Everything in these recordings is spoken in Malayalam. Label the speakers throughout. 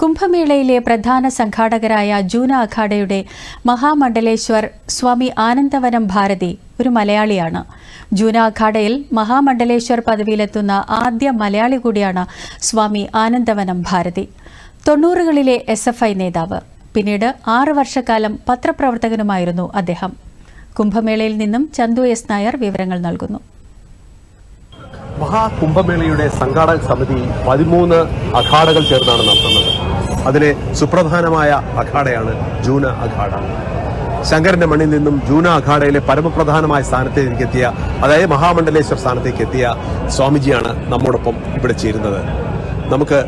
Speaker 1: കുംഭമേളയിലെ പ്രധാന സംഘാടകരായ ജൂന അഖാഡയുടെ മഹാമണ്ഡലേശ്വർ സ്വാമി ആനന്ദവനം ഭാരതി ഒരു മലയാളിയാണ്. ജൂന അഖാഡയിൽ മഹാമണ്ഡലേശ്വർ പദവിയിലെത്തുന്ന ആദ്യ മലയാളി കൂടിയാണ് സ്വാമി ആനന്ദവനം ഭാരതി. തൊണ്ണൂറുകളിലെ എസ് എഫ് ഐ നേതാവ്. പിന്നീട് ആറ് വർഷക്കാലം പത്രപ്രവർത്തകനുമായിരുന്നു അദ്ദേഹം. കുംഭമേളയിൽ നിന്നും ചന്തു എസ് നായർ വിവരങ്ങൾ നൽകുന്നു.
Speaker 2: മഹാകുംഭമേളയുടെ സംഘാടക സമിതി പതിമൂന്ന് അഖാഡകൾ ചേർന്നാണ് നടത്തുന്നത്. അതിലെ സുപ്രധാനമായ അഖാഡയാണ് ജൂന അഖാഡ. ശങ്കരന്റെ മണ്ണിൽ നിന്നും ജൂന അഖാഡയിലെ പരമപ്രധാനമായ സ്ഥാനത്തേക്ക് എത്തിയ അതായത് മഹാമണ്ഡലേശ്വർ സ്ഥാനത്തേക്ക് എത്തിയ സ്വാമിജിയാണ് നമ്മോടൊപ്പം ഇവിടെ ചേരുന്നത്. നമുക്ക്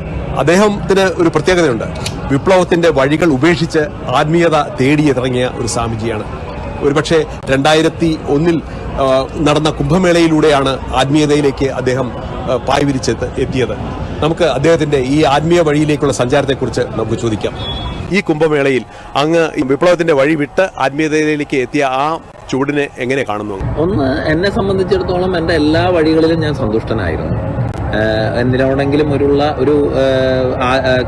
Speaker 2: അദ്ദേഹത്തിന് ഒരു പ്രത്യേകതയുണ്ട്. വിപ്ലവത്തിന്റെ വഴികൾ ഉപേക്ഷിച്ച് ആത്മീയത തേടി തേടിയിറങ്ങിയ ഒരു സ്വാമിജിയാണ്. ഒരുപക്ഷെ രണ്ടായിരത്തി ഒന്നിൽ നടന്ന കുംഭമേളയിലൂടെയാണ് ആത്മീയതയിലേക്ക് അദ്ദേഹം ആ, പായ്വിരിച്ചെത്ത് എത്തിയത്. നമുക്ക് അദ്ദേഹത്തിന്റെ ഈ ആത്മീയ വഴിയിലേക്കുള്ള സഞ്ചാരത്തെക്കുറിച്ച് നമുക്ക് ചോദിക്കാം. ഈ കുംഭമേളയിൽ അങ്ങ് വിപ്ലവത്തിന്റെ വഴി വിട്ട് ആത്മീയതയിലേക്ക് എത്തിയ ആ ചൂടിനെ എങ്ങനെ കാണുന്നു?
Speaker 3: ഒന്ന് എന്നെ സംബന്ധിച്ചിടത്തോളം എന്റെ എല്ലാ വഴികളിലും ഞാൻ സന്തുഷ്ടനായിരുന്നു. എന്തിനോടെങ്കിലും ഒരുള്ള ഒരു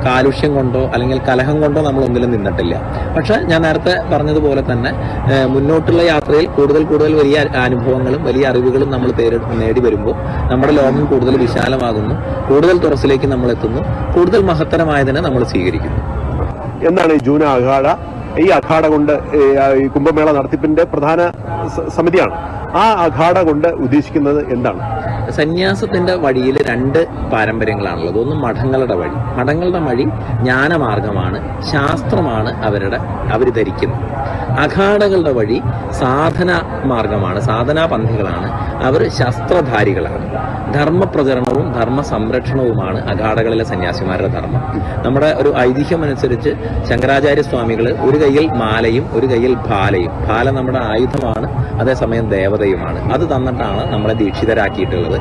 Speaker 3: കാലുഷ്യം കൊണ്ടോ അല്ലെങ്കിൽ കലഹം കൊണ്ടോ നമ്മൾ ഒന്നിലും നിന്നിട്ടില്ല. പക്ഷെ ഞാൻ നേരത്തെ പറഞ്ഞതുപോലെ തന്നെ മുന്നോട്ടുള്ള യാത്രയിൽ കൂടുതൽ കൂടുതൽ വലിയ അനുഭവങ്ങളും വലിയ അറിവുകളും നമ്മൾ നേടി വരുമ്പോൾ നമ്മുടെ ലോകം കൂടുതൽ വിശാലമാകുന്നു കൂടുതൽ തുറസിലേക്ക് നമ്മൾ എത്തുന്നു കൂടുതൽ മഹത്തരമായതിനെ നമ്മൾ സ്വീകരിക്കുന്നു.
Speaker 2: എന്താണ് ജൂന അഖാഡ ഈ അഖാഡ കൊണ്ട് ഈ കുംഭമേള നടത്തിപ്പിന്റെ പ്രധാന സമിതിയാണ്. ആ അഖാഡ കൊണ്ട് ഉദ്ദേശിക്കുന്നത് എന്താണ്?
Speaker 3: സന്യാസത്തിന്റെ വഴിയിൽ രണ്ട് പാരമ്പര്യങ്ങളാണുള്ളത്. ഒന്ന് മഠങ്ങളുടെ വഴി. മഠങ്ങളുടെ വഴി ജ്ഞാനമാർഗമാണ് ശാസ്ത്രമാണ് അവരുടെ അവർ ധരിക്കുന്നത് അഖാഡകളുടെ വഴി സാധന മാർഗമാണ് സാധനാപന്ഥികളാണ്. അവർ ശസ്ത്രധാരികളാണ്. ധർമ്മപ്രചരണവും ധർമ്മ സംരക്ഷണവുമാണ് അഖാടകളിലെ സന്യാസിമാരുടെ ധർമ്മം. നമ്മുടെ ഒരു ഐതിഹ്യം അനുസരിച്ച് ശങ്കരാചാര്യ സ്വാമികൾ ഒരു കയ്യിൽ മാലയും ഒരു കയ്യിൽ ഭാലയും. ഭാല നമ്മുടെ ആയുധമാണ് അതേസമയം ദേവതയുമാണ്. അത് തന്നിട്ടാണ് നമ്മളെ ദീക്ഷിതരാക്കിയിട്ടുള്ളത്.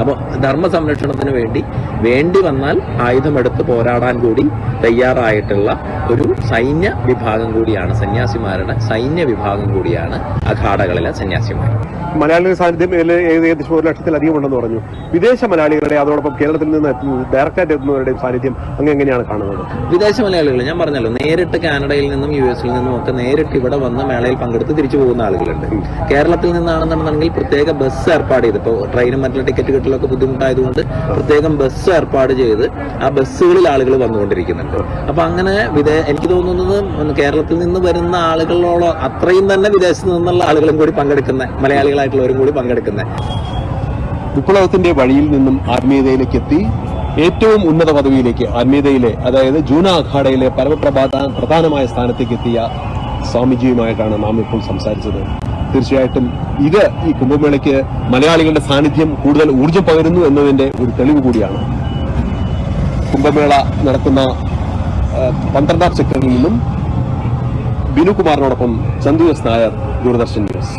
Speaker 3: അപ്പോൾ ധർമ്മ സംരക്ഷണത്തിന് വേണ്ടി വേണ്ടി വന്നാൽ ആയുധമെടുത്ത് പോരാടാൻ കൂടി തയ്യാറായിട്ടുള്ള ഒരു സൈന്യ വിഭാഗം കൂടിയാണ് സന്യാസിമാരുടെ സൈന്യ വിഭാഗം കൂടിയാണ് അഖാടകളിലെ സന്യാസിമാർ.
Speaker 2: മലയാളികളുടെ സാന്നിധ്യം ഏകദേശം ഒരു ലക്ഷത്തിലധികം ഉണ്ടെന്ന് പറഞ്ഞു. വിദേശ മലയാളികളുടെ അതോടൊപ്പം കേരളത്തിൽ നിന്ന് ഡയറക്റ്റായിട്ട് എത്തുന്നവരുടെയും സാന്നിധ്യം അങ്ങ് എങ്ങനെയാണ് കാണുന്നത്?
Speaker 3: വിദേശ മലയാളികൾ ഞാൻ പറഞ്ഞല്ലോ നേരിട്ട് കാനഡയിൽ നിന്നും യു എസിൽ നിന്നും ഒക്കെ നേരിട്ട് ഇവിടെ വന്ന് മേളയിൽ പങ്കെടുത്ത് തിരിച്ചു പോകുന്ന ആളുകളുണ്ട്. കേരളത്തിൽ നിന്നാണെന്നുണ്ടെങ്കിൽ പ്രത്യേക ബസ് ഏർപ്പാട് ചെയ്ത് ഇപ്പോൾ ട്രെയിനും മറ്റുള്ള ടിക്കറ്റ് കിട്ടലൊക്കെ ബുദ്ധിമുട്ടായതുകൊണ്ട് പ്രത്യേകം ബസ് ഏർപ്പാട് ചെയ്ത് ആ ബസ്സുകളിൽ ആളുകൾ വന്നുകൊണ്ടിരിക്കുന്നുണ്ട്. അപ്പൊ അങ്ങനെ വിദേ എനിക്ക് തോന്നുന്നത് കേരളത്തിൽ നിന്ന് വരുന്ന ആളുകളോളം അത്രയും തന്നെ വിദേശത്ത് നിന്നുള്ള ആളുകളും കൂടി പങ്കെടുക്കുന്ന മലയാളികളായിട്ടുള്ളവരും കൂടി പങ്കെടുക്കുന്ന
Speaker 2: വിപ്ലവത്തിന്റെ വഴിയിൽ നിന്നും ആത്മീയതയിലേക്ക് എത്തി ഏറ്റവും ഉന്നത പദവിയിലേക്ക് ആത്മീയതയിലെ അതായത് ജൂന അഖാഡയിലെ പരമപ്രഭാത പ്രധാനമായ സ്ഥാനത്തേക്ക് എത്തിയ സ്വാമിജിയുമായിട്ടാണ് നാം ഇപ്പോൾ സംസാരിച്ചത്. തീർച്ചയായിട്ടും ഇത് ഈ കുംഭമേളയ്ക്ക് മലയാളികളുടെ സാന്നിധ്യം കൂടുതൽ ഊർജം പകരുന്നു എന്നതിന്റെ ഒരു തെളിവ് കൂടിയാണ്. കുംഭമേള നടക്കുന്ന പന്ത്രണ്ടാം സെക്ടറിൽ നിന്നും ബിനുകുമാറിനോടൊപ്പം ചന്തു എസ് നായർ ദൂരദർശൻ ന്യൂസ്.